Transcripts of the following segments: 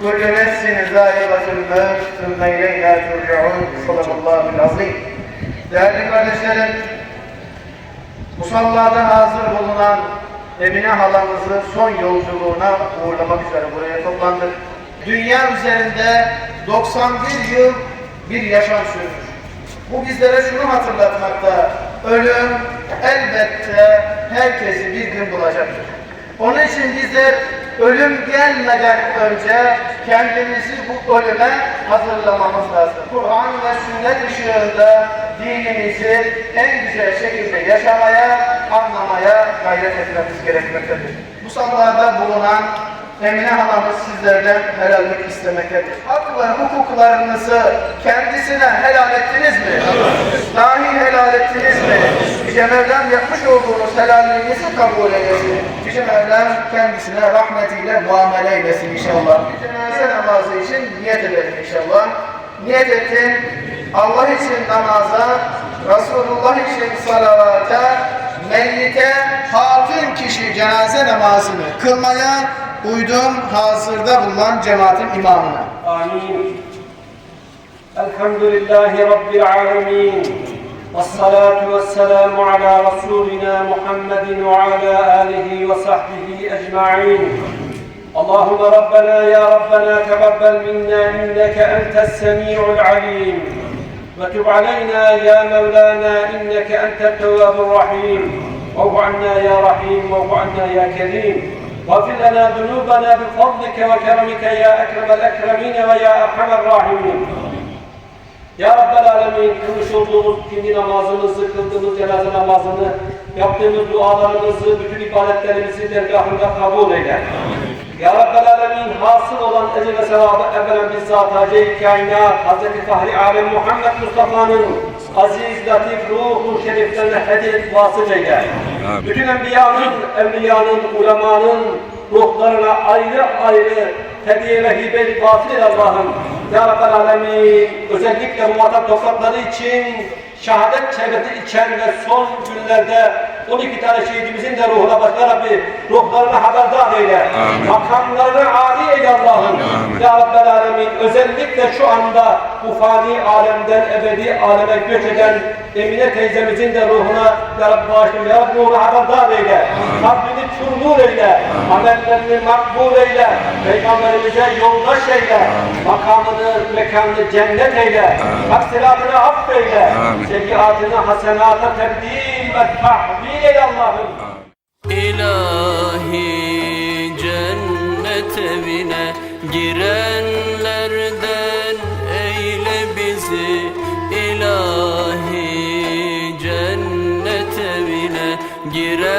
كل نفس ذائقة الموت ثم إلينا ترجعون صدق الله العظيم Değerli kardeşlerim, musallada hazır bulunan Emine halamızı son yolculuğuna uğurlamak üzere buraya toplandık. Dünya üzerinde 91 yıl bir yaşam sürmüş. Bu bizlere şunu hatırlatmakta, ölüm elbette herkesi bir gün bulacaktır. Onun için bizler ölüm gelmeden önce kendimizi bu ölüme hazırlamamız lazım. Kur'an ve sünnet ışığında dinimizi en güzel şekilde yaşamaya, anlamaya gayret etmemiz gerekmektedir. Bu sallada bulunan Emine halamız sizlerden helallik istemektedir. Hak ve hukuklarınızı kendisine helal ettiniz mi? Dahi helal ettiniz? Yüce Mevlam yapmış olduğunuz helalliğinizi kabul eylesin. Yüce Mevlam kendisine rahmetiyle muamele eylesin inşallah. Cenaze namazı için niyet edelim inşallah. Niyet edin. Allah için namaza, Resulullah için salavata, meyyite, hatun kişi cenaze namazını kılmaya uydum hazırda bulunan cemaatin imamına. Amin. Elhamdülillahi Rabbil Alemin. والصلاة والسلام على رسولنا محمد وعلى آله وصحبه أجمعين. اللهم ربنا يا ربنا تقبل منا إنك أنت السميع العليم. وتب علينا يا مولانا إنك أنت التواب الرحيم. واعف عنا يا رحيم واعف عنا يا كريم. واغفر لنا ذنوبنا بفضلك وكرمك يا أكرم الأكرمين ويا أرحم الراحمين. Ya Rabbel Alemin kılmış olduğumuz ikindi namazımızı, kıldığımız cenaze namazını, yaptığımız dualarımızı, bütün ibadetlerimizi dergahında kabul eyle. Ya Rabbel Alemin hasıl olan ecel ve sevabı evvelen bizzat Hacı-i Kainat, Hz. Fahri Alem Muhammed Mustafa'nın aziz, latif, ruhu şeriflerine hediye vasıl eyle. Bütün enbiyanın, evliyanın, ulemanın ruhlarına ayrı ayrı hediye ve hibe vasıl eyle Allah'ım. Ya Rabbel Alemin özellikle bu vatan toprakları için şehadet şerbeti içen ve son günlerde 12 tane şehidimizin de ruhuna başka Rabbi ruhlarını haberdar eyle. Makamlarını âli eyle Allah'ım. Ya Rabbel Alemin özellikle şu anda bu fani alemden ebedi aleme göç eden Emine teyzemizin de ruhuna Ya Rabbi bağışlayın. Ya Rabbi ruhunu haberdar eyle. Kalbini çurnur eyle. Amellerini makbul eyle. Peygamberimize yoldaş eyle. Makamını, mekanını cennet eyle. Taksiratını affeyle. Sekiatını hasenata tebdil ve tahvil eyle Allah'ım. İlahi evine girenlerden eyle bizi İlahi cennet evine girenlerden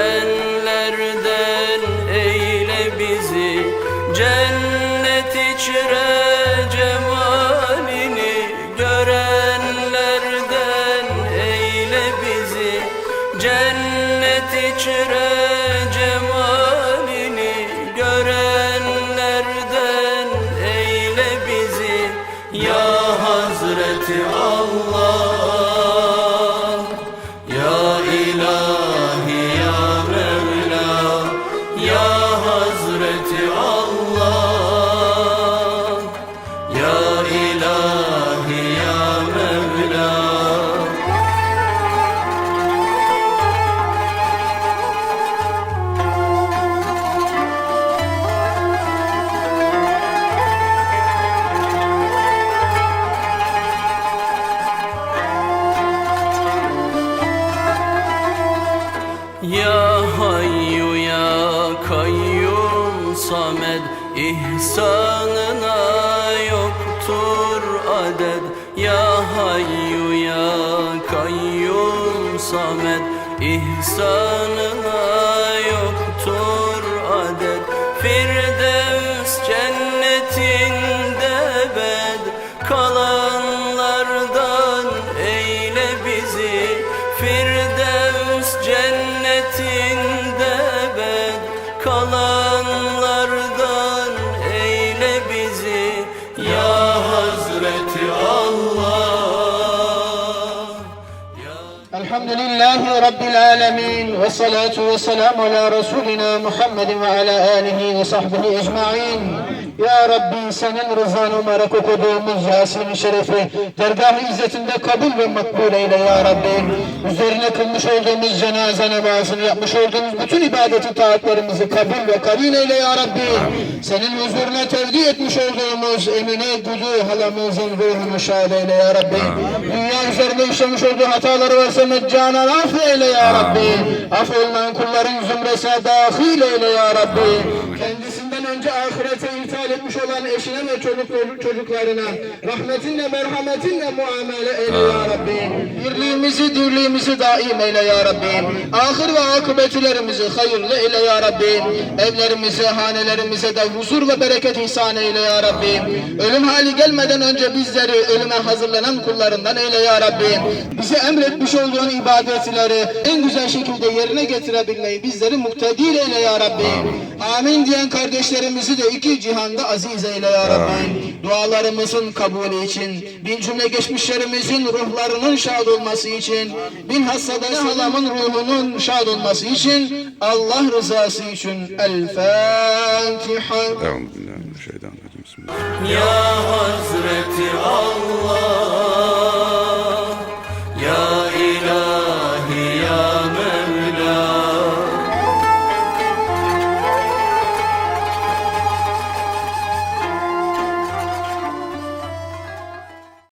Hazreti Allah Samed ihsanına yoktur adet Ya Hayyu ya Kayyum Samed ihsanına Elhamdülillahi Rabbil alemin ve salatu ve selamu ala Resulina Muhammedin ve ala alihi ve sahbihi ecma'in. Ya Rabbi senin rızanı umarak okuduğumuz Yasin-i Şerif'i dergah izzetinde kabul ve makbul eyle Ya Rabbi. Üzerine kılmış olduğumuz cenaze namazını yapmış olduğumuz bütün ibadeti taatlarımızı kabul ve kabul eyle Ya Rabbi. Senin huzuruna tevdi etmiş olduğumuz Emine Güdü halamızın ruhunu şad eyle Ya Rabbi. Dünya işlemiş olduğu hataları varsa meccanen affeyle Ya Rabbi. Affolunan kulların zümresine dahil eyle Ya Rabbi. Kendisinden önce ahirete etmiş olan eşine ve çocuk, çocuklarına rahmetinle merhametinle muamele eyle Ya Rabbi. Birliğimizi dirliğimizi daim eyle Ya Rabbi. Ahir ve akıbetlerimizi hayırlı eyle Ya Rabbi. Evlerimize, hanelerimize de huzur ve bereket ihsan eyle Ya Rabbi. Ölüm hali gelmeden önce bizleri ölüme hazırlanan kullarından eyle Ya Rabbi. Bize emretmiş olduğun ibadetleri en güzel şekilde yerine getirebilmeyi bizleri muktedir eyle Ya Rabbi. Amin diyen kardeşlerimizi de iki cihanda aziz eyle ya Rabbi. Dualarımızın kabulü için, bin cümle geçmişlerimizin ruhlarının şad olması için, bin hassada halamın ruhunun şad olması için, Allah rızası için. El Fatiha. Euzu billahi mineşşeytanirracim. Ya Hazreti Allah.